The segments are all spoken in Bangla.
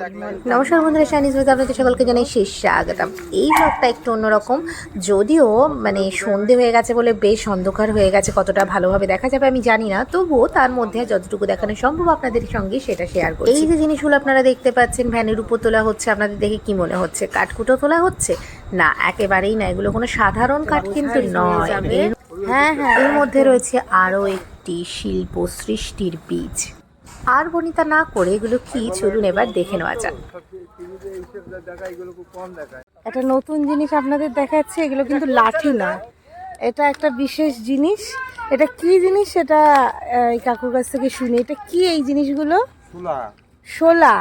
নমস্কার বন্ধুরা চাইনিজ ভিতরে আপনাদের সকলকে জানাই শেষ স্বাগতম। এই ব্লগটা একটু অন্যরকম। যদিও মানে সন্ধে হয়ে গেছে বলে বেশ অন্ধকার হয়ে গেছে কতটা ভালোভাবে দেখা যাবে আমি জানি না। তবুও তার মধ্যে যতটুকু দেখানো সম্ভব আপনাদের সঙ্গে সেটা শেয়ার করি এই যে জিনিসগুলো আপনারা দেখতে পাচ্ছেন ভ্যানের উপর তোলা হচ্ছে আপনাদের দেখে কি মনে হচ্ছে? কাঠকুটো তোলা হচ্ছে? না একেবারেই না এগুলো কোনো সাধারণ কাঠ কিন্তু নয় হ্যাঁ হ্যাঁ। এর মধ্যে রয়েছে আরও একটি শিল্প সৃষ্টির বীজ। আর বনিতা না করে এগুলো কি চলুন এবার দেখে নেওয়া যাক। একটা নতুন জিনিস আপনাদের দেখাচ্ছে এগুলো কিন্তু লাঠি না। এটা একটা বিশেষ জিনিস। এটা কি জিনিস সেটা এই কাকুর কাছ থেকে শুনি। এটা কি এই জিনিসগুলো? শোলা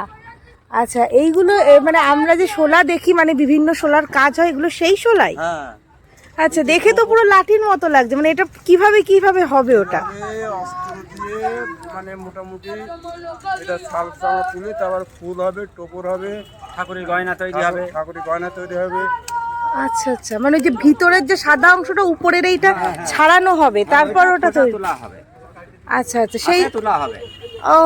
আচ্ছা এইগুলো এ, মানে আমরা যে শোলা দেখি মানে বিভিন্ন শোলার কাজ হয় এগুলো সেই শোলাই হ্যাঁ। আচ্ছা দেখে তো পুরো লাঠির মতো লাগছে। মানে এটা কীভাবে কীভাবে হবে ওটা? দিয়ে মানে মোটামুটি এটা শাল তুলে তারপর ফুল হবে টোপর হবে ঠাকুরের গয়না তৈরি হবে। ঠাকুরের গয়না তৈরি হবে। আচ্ছা আচ্ছা মানে যে ভিতরের যে সাদা অংশটা উপরের এইটা ছাড়ানো হবে তারপর ওটা তৈরি তোলা হবে। আচ্ছা আচ্ছা সেই তোলা হবে। ও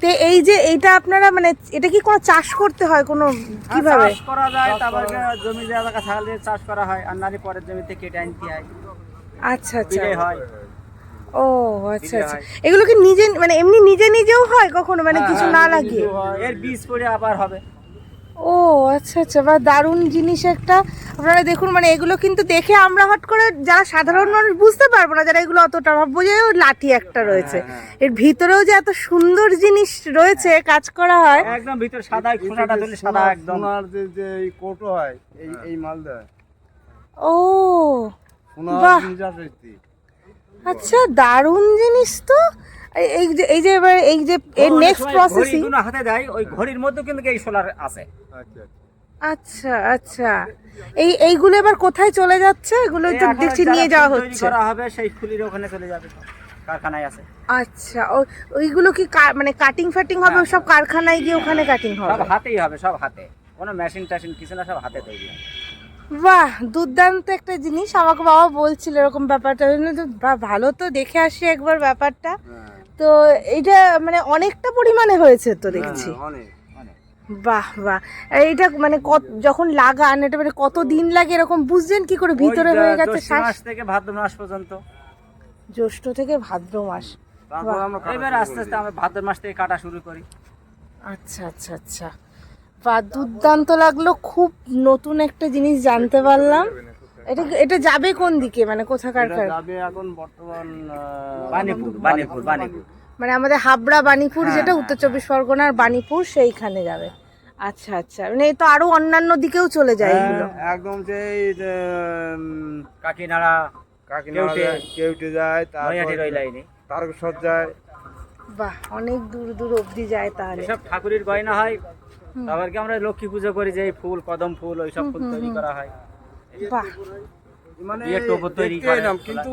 তো এই যে এইটা আপনারা মানে এটা কি কোনো চাষ করতে হয় কোনো কীভাবে? চাষ করা যায় তারপর জমি জায়গা ছাগল চাষ করা হয় আর নারী পরের জমিতে কেটে আনতে হয়। আচ্ছা আচ্ছা। হয়। ও আচ্ছা আচ্ছা। এগুলো কি নিজে মানে এমনি নিজে নিজেও হয় কখনো? মানে কিছু না লাগিয়ে? এর বীজ পড়ে আবার হবে। ও আচ্ছা আচ্ছা। বা দারুণ জিনিস একটা। আপনারা দেখুন মানে এগুলো কিন্তু দেখে আমরা হট করে যারা সাধারণ মানুষ বুঝতে পারব না যারা এগুলো অতটা ভাববো যে ও লাঠি একটা রয়েছে। এর ভিতরেও যে এত সুন্দর জিনিস রয়েছে কাজ করা হয়। একদম ভিতর সাদা খোসাটা তুলে সাদা একদম। সোনার যে যে এই কোটো হয় এই এই মালদা ও। বাহ। আচ্ছা দারুণ জিনিস তো। এই- এই যে এই যে এবার এই যে এর নেক্সট প্রসেসিং ঘড়িগুলো হাতে দেয় ওই ঘড়ির মধ্যে কিন্তু এই সোলার আছে। আচ্ছা আচ্ছা। আচ্ছা এই এইগুলো এবার কোথায় চলে যাচ্ছে? এগুলো তো দেখছি নিয়ে যাওয়া হচ্ছে। করা হবে সেই ফুলির ওখানে চলে যাবে কারখানায় আছে। আচ্ছা ও- ওইগুলো কি কা- মানে কাটিং ফাটিং হবে সব কারখানায় গিয়ে ওখানে কাটিং হ্যাঁ, সব হবে? হাতেই হবে সব হাতে। কোনো মেশিন টাশিন কিছু না সব হাতে তৈরি হবে। বাহ দুর্দান্ত একটা জিনিস। আমাকে বাবা বলছিল এরকম ব্যাপারটা। ভালো তো দেখে আসি একবার ব্যাপারটা। হ্যাঁ। তো এটা মানে অনেকটা পরিমাণে হয়েছে তো দেখছি। হ্যাঁ, অনেক। বাহ বাহ। এটা মানে কত যখন লাগান এটা মানে কত দিন লাগে এরকম বুঝছেন কি করে ভিতরে হয়ে গেছে? শ্বাস মাস থেকে ভাদ্র মাস পর্যন্ত। জ্যৈষ্ঠ থেকে ভাদ্র মাস। এবার আস্তে আস্তে আমরা ভাদ্র মাস থেকে কাটা শুরু করি। আচ্ছা আচ্ছা আচ্ছা। বা দুর্দান্ত লাগল খুব নতুন একটা জিনিস জানতে পারলাম। এটা এটা যাবে কোন দিকে? মানে কোথাকার যাবে এখন বর্তমান বানিপুর বানিপুর বানিপুর মানে আমাদের হাবড়া বানিপুর যেটা উত্তর চব্বিশ পরগনার বানিপুর সেইখানে যাবে। আচ্ছা আচ্ছা। মানে এই তো আরও অন্যান্য দিকেও চলে যায় এগুলো। হ্যাঁ, একদম সেই কাকিনাড়া কাকিনাড়া কেউটে। যায়, তারপর লাইনে তারকেশ্বর যায়। বাহ অনেক দূর দূর অবধি যায় তাহলে। এসব ঠাকুরের গয়না হয় তারপর কি আমরা লক্ষ্মী পুজো করি যে এই ফুল কদম ফুল ওইসব ফুল তৈরি করা হয়। মানে তৈরি কিন্তু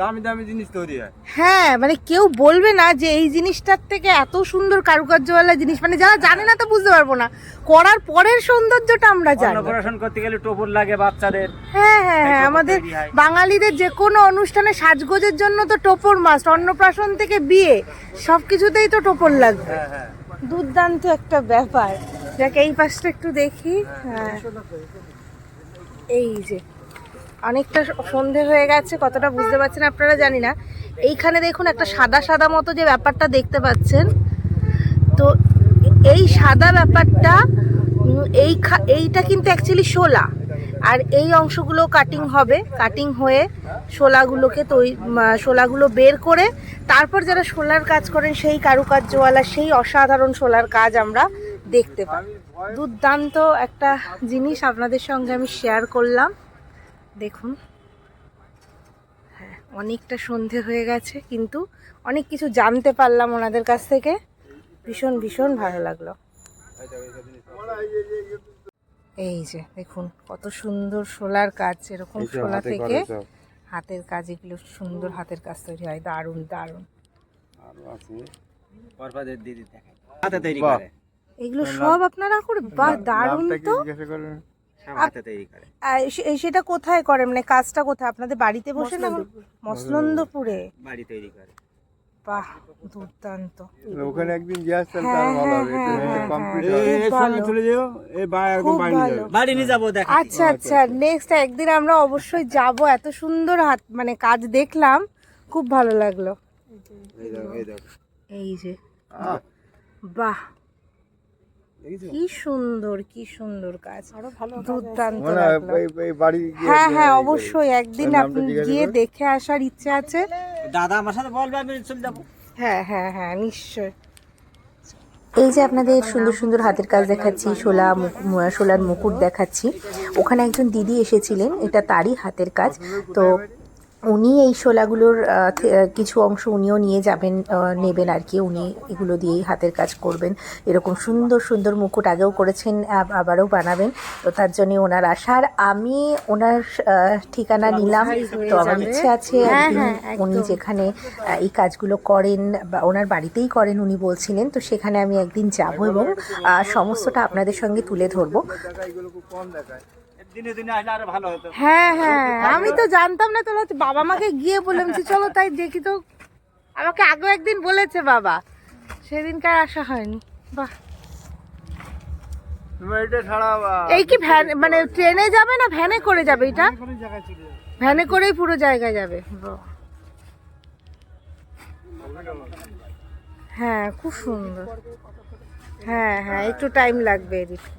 দামি দামি জিনিস তৈরি হয়। হ্যাঁ মানে কেউ বলবে না যে এই জিনিসটার থেকে এত সুন্দর কারুকার্যওয়ালা জিনিস। মানে যারা জানে না তো বুঝতে পারব না। করার পরের সৌন্দর্যটা আমরা জানি। অন্নপ্রাশন করতে গেলে টোপর লাগে বাচ্চাদের। হ্যাঁ হ্যাঁ হ্যাঁ আমাদের বাঙালিদের যে কোনো অনুষ্ঠানে সাজগোজের জন্য তো টোপর মাস্ট অন্নপ্রাশন থেকে বিয়ে সব কিছুতেই তো টোপর লাগবে। হ্যাঁ হ্যাঁ। দুর্দান্ত একটা ব্যাপার। যাকে, এই পাশটা একটু দেখি। হ্যাঁ। এই যে, অনেকটা সন্ধে হয়ে গেছে, কতটা বুঝতে পারছেন আপনারা জানি না। এইখানে দেখুন, একটা সাদা সাদা মতো যে ব্যাপারটা দেখতে পাচ্ছেন। তো এই সাদা ব্যাপারটা, এই এইটা কিন্তু অ্যাকচুয়ালি শোলা। আর এই অংশগুলো কাটিং হবে কাটিং হয়ে শোলাগুলোকে তৈরি শোলাগুলো বের করে তারপর যারা শোলার কাজ করেন সেই কারুকার্যওয়ালা সেই অসাধারণ শোলার কাজ আমরা দেখতে পাই। দুর্দান্ত একটা জিনিস আপনাদের সঙ্গে আমি শেয়ার করলাম। দেখুন। হ্যাঁ অনেকটা সন্ধে হয়ে গেছে কিন্তু অনেক কিছু জানতে পারলাম ওনাদের কাছ থেকে। ভীষণ ভীষণ ভালো লাগল। এই যে দেখুন কত সুন্দর শোলার কাজ এরকম শোলা থেকে। হাতের কাজ এগুলো সুন্দর হাতের কাজ তৈরি হয় দারুণ দারুণ। আরও আছে। পরপাদের দিদি দেখায় হাতে তৈরি করে। এগুলো সব আপনারা করে বা দারুণ তো। জিজ্ঞাসা হাতে তৈরি করে। সেটা কোথায় করে মানে কাজটা কোথায়? আপনাদের বাড়িতে বসে না মসলন্দপুরে বাড়ি তৈরি করে। বাহ দুর্দান্ত। ওখানে একদিন গিয়ে আসতাম হ্যাঁ, তার ভালো হ্যাঁ, হবে হ্যাঁ, কমপ্লিট হ্যাঁ। খুব ভালো। চলে যাও এই বা একদম বাড়ি বাড়ি নিয়ে যাব দেখ। আচ্ছা আচ্ছা নেক্সট একদিন আমরা অবশ্যই যাব এত সুন্দর হাত মানে কাজ দেখলাম খুব ভালো লাগল। এই দেখো এই দেখো। এই যে। বাহ। কি সুন্দর কি সুন্দর কাজ। দুর্দান্ত মনে হয় হ্যাঁ হ্যাঁ অবশ্যই একদিন আপনি গিয়ে দেখে আসার ইচ্ছে আছে। দাদা আমার সাথে বলবে, আমি চলে যাব। হ্যাঁ হ্যাঁ হ্যাঁ নিশ্চয় এই যে আপনাদের সুন্দর সুন্দর হাতের কাজ দেখাচ্ছি, শোলা শোলার মুকুট দেখাচ্ছি। ওখানে একজন দিদি এসেছিলেন, এটা তারই হাতের কাজ। তো উনি এই শোলাগুলোর কিছু অংশ উনিও নিয়ে যাবেন নেবেন আর কি। উনি এগুলো দিয়েই হাতের কাজ করবেন। এরকম সুন্দর সুন্দর মুকুট আগেও করেছেন আবারও বানাবেন। তো তার জন্য ওনার আশার আমি ওনার ঠিকানা নিলাম। তো আমার ইচ্ছে আছে হ্যাঁ, হ্যাঁ, উনি যেখানে এই কাজগুলো করেন বা ওনার বাড়িতেই করেন উনি বলছিলেন। তো সেখানে আমি একদিন যাব এবং সমস্তটা আপনাদের সঙ্গে তুলে ধরবো। খুব কম দেখায় দিনে দিনে আসলে আরও ভালো হতো। হ্যাঁ হ্যাঁ। আমি তো জানতাম না তোরা বাবা মাকে গিয়ে বললাম যে চলো তাই দেখি তো। আমাকে আগেও একদিন বলেছে বাবা। সেদিনকার আসা হয়নি। বাহ। এই কি ভ্যান মানে ট্রেনে যাবে না ভ্যানে করে যাবে এটা? ভ্যানে করেই পুরো জায়গায় যাবে। হ্যাঁ খুব সুন্দর। হ্যাঁ হ্যাঁ একটু টাইম লাগবে এদিকে।